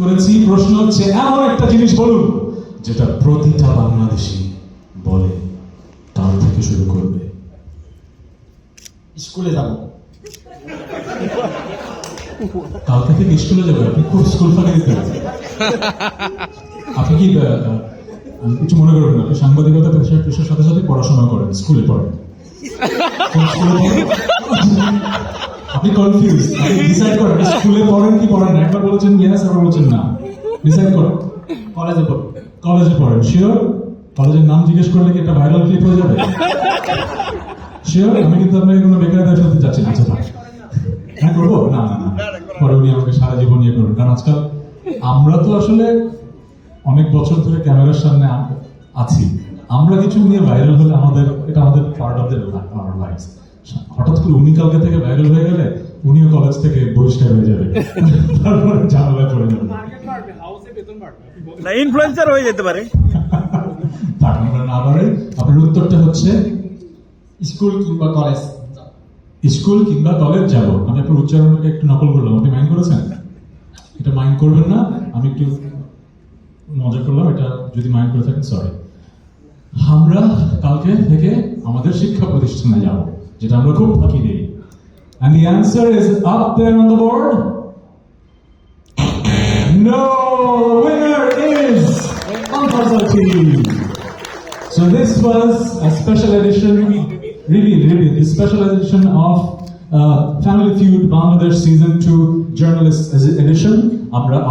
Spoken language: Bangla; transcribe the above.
করেছি প্রশ্ন হচ্ছে এমন একটা জিনিস বলুন যেটা প্রতিটা বাংলাদেশি বলে কাল থেকে শুরু করবে। স্কুলে যাব। কালকে থেকে স্কুলে যাবে? আপনি খুব স্কুল ফাঁকে দিতে আপনি কি কিছু মনে করবেন না? আপনি সাংবাদিকতা পেশার পেশার সাথে সাথে পড়াশোনা করেন স্কুলে পড়েন। স্কুলে পড়েন? আপনি কনফিউজ আপনি ডিসাইড করেন স্কুলে পড়েন কি পড়েন না? একবার বলেছেন ইয়েস একবার বলেছেন না। ডিসাইড করেন। কলেজে পড়ব কলেজে পড়েন। শিওর কলেজের নাম জিজ্ঞেস করলে কি একটা ভাইরাল ক্লিপ হয়ে যাবে? শিওর আমি কিন্তু আপনাকে কোনো বেকারতা ফেলতে চাচ্ছি না আচ্ছা হ্যাঁ করব? না না না। পরে উনি আমাকে সারা জীবন ইয়ে করবেন। কারণ আজকাল আমরা তো আসলে অনেক বছর ধরে ক্যামেরার সামনে আছি। আমরা কিছু নিয়ে ভাইরাল হলে আমাদের, এটা আমাদের পার্ট অফ দ্য লাইফ হঠাৎ করে উনি কালকে থেকে ভাইরাল হয়ে গেলে উনিও কলেজ থেকে বহিষ্কার হয়ে যাবে। তারপরে ঝামেলায় পড়ে যাবে। না ইনফ্লুয়েন্সার হয়ে যেতে পারে। তার আমরা না পারে। আপনার উত্তরটা হচ্ছে স্কুল কিংবা কলেজ স্কুল কিংবা কলেজ যাব। আমি আপনার উচ্চারণটাকে একটু নকল করলাম। আপনি মাইন্ড করেছেন? এটা মাইন্ড করবেন না। আমি একটু মজা করলাম। এটা যদি মাইন্ড করে থাকেন সরি আমরা কালকে থেকে আমাদের শিক্ষা প্রতিষ্ঠানে যাব। যেটা আমরা খুব ফাঁকি দিই And the answer is up there on the board. No, the winner is Anfasal team. So this was a special edition, really, really, this special edition of uh, Family Feud Bangladesh Season 2 Journalist Edition. আমরা